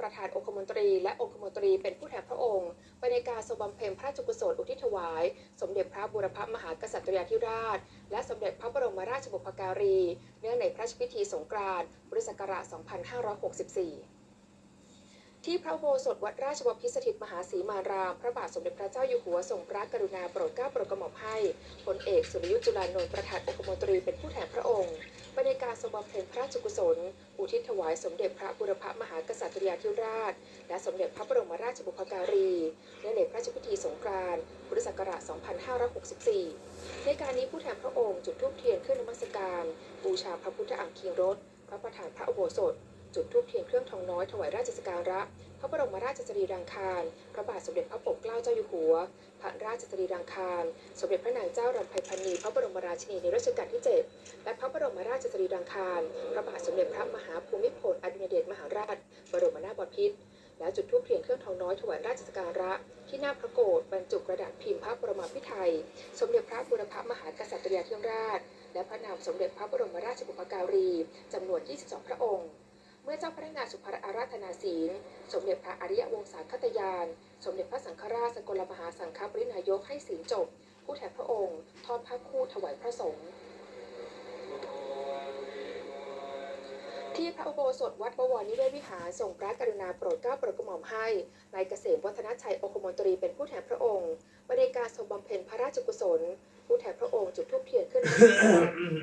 ประธานองคมนตรี และองคมนตรีเป็นผู้แทนพระองค์ ไปในการทรงบำเพ็ญพระราชกุศลอุทิศถวาย สมเด็จพระบูรพมหากษัตริยาธิราช และสมเด็จพระบรมราชบุพการี เนื่องในพระราชพิธีสงกรานต์พุทธศักราช 2564ที่พระโบสถวัดราชบพิสถิตมหาศรีมาราม พระบาทสมเด็จพระเจ้าอยู่หัวทรงพระกรุณาโปรดเกล้าโปรดกระหม่อมให้พลเอกสุรยุทธ์จุลานนท์ประธานองคมนตรีเป็นผู้แทนพระองค์ไปในการทรงบำเพ็ญพระราชกุศล อุทิศถวายสมเด็จพระบุรพมหากษ ตริยาธิราช และสมเด็จพระบรมราชบุพการีเนื่องในพระราชพิธีสงกรานต์พุทธศักราช 2564 ในการนี้ผู้แทนพระองค์จุดธูปเทียนขึ้นนมัสการ บูชาพระพุทธอังคีรถพระประธานพระอุโบสถ จุดธูปเทียนเครื่องทองน้อยถวายราชสการะ พระบรมราชสรีรังคาร พระบาทสมเด็จพระปกเกล้าเจ้าอยู่หัว พระราชสรีรังคาร สมเด็จพระนางเจ้ารำไพพรรณีพระบรมราชินีในรัชกาลที่ 7 และพระ ราชสรีรังคารพระบาทสมเด็จพระมหาภูมิพลอดุลยเดชมหาราช บรมนาถบพิตรแล้วจุดธูปเทียนเครื่องทองน้อยถวายราชสการะ ที่หน้าพระโกศบรรจุกระดาษพิมพ์พระบรมพิไทย สมเด็จพระบุรพมหากษัตริยาธิราช และพระนามสมเด็จพระบรมราชบุพการีจำนวน 22 พระองค์ เมื่อเจ้าพนักงานสุภาอาราธนาศีล สมเด็จพระอริยวงศาคตยาน สมเด็จพระสังฆราชสกลมหาสังฆปรินายกให้ศีลจบ ผู้แทนพระองค์ ทอดผ้าคู่ถวายพระสงฆ์ ที่พระอุโบสถวัดบวรนิเวศวิหารทรงพระกรุณาโปรดเกล้าโปรดกระหม่อมให้นายเกษมวัฒนชัยองคมนตรีเป็นผู้แทนพระองค์บริการทรงบำเพ็ญพระราชกุศล ผู้แทนพระองค์จุดธูปเทียนขึ้น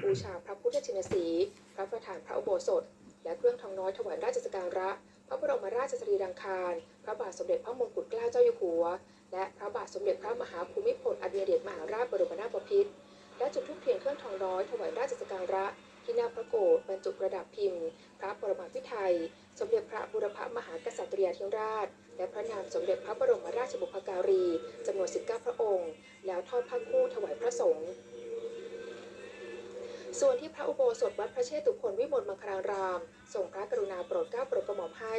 บูชาพระพุทธชินสีพระประธานพระอุโบสถ และเครื่องทองน้อยถวายราชสการะ พระบรมราชสรีรังคาร พระบาทสมเด็จพระมงกุฎเกล้าเจ้าอยู่หัว และพระบาทสมเด็จพระมหาภูมิพลอดุลยเดชมหาราชบรมนาถบพิตรและจุดธูปเทียนเครื่องทองน้อยถวายราชสกการะ ที่หน้าพระโกศบรรจุกระดาษพิมพ์ พระปรมาภิไธยสมเด็จพระบุรพมหากษัตริยาธิราช และพระนามสมเด็จพระบรมราชบุพการีจำนวน 19 พระองค์ แล้วทอดผ้าคู่ถวายพระสงฆ์ส่วนที่พระอุโบสถวัดพระเชตุพนวิมลมังคลาราม ส่งพระกรุณาโปรดเกล้าโปรดกระหม่อมให้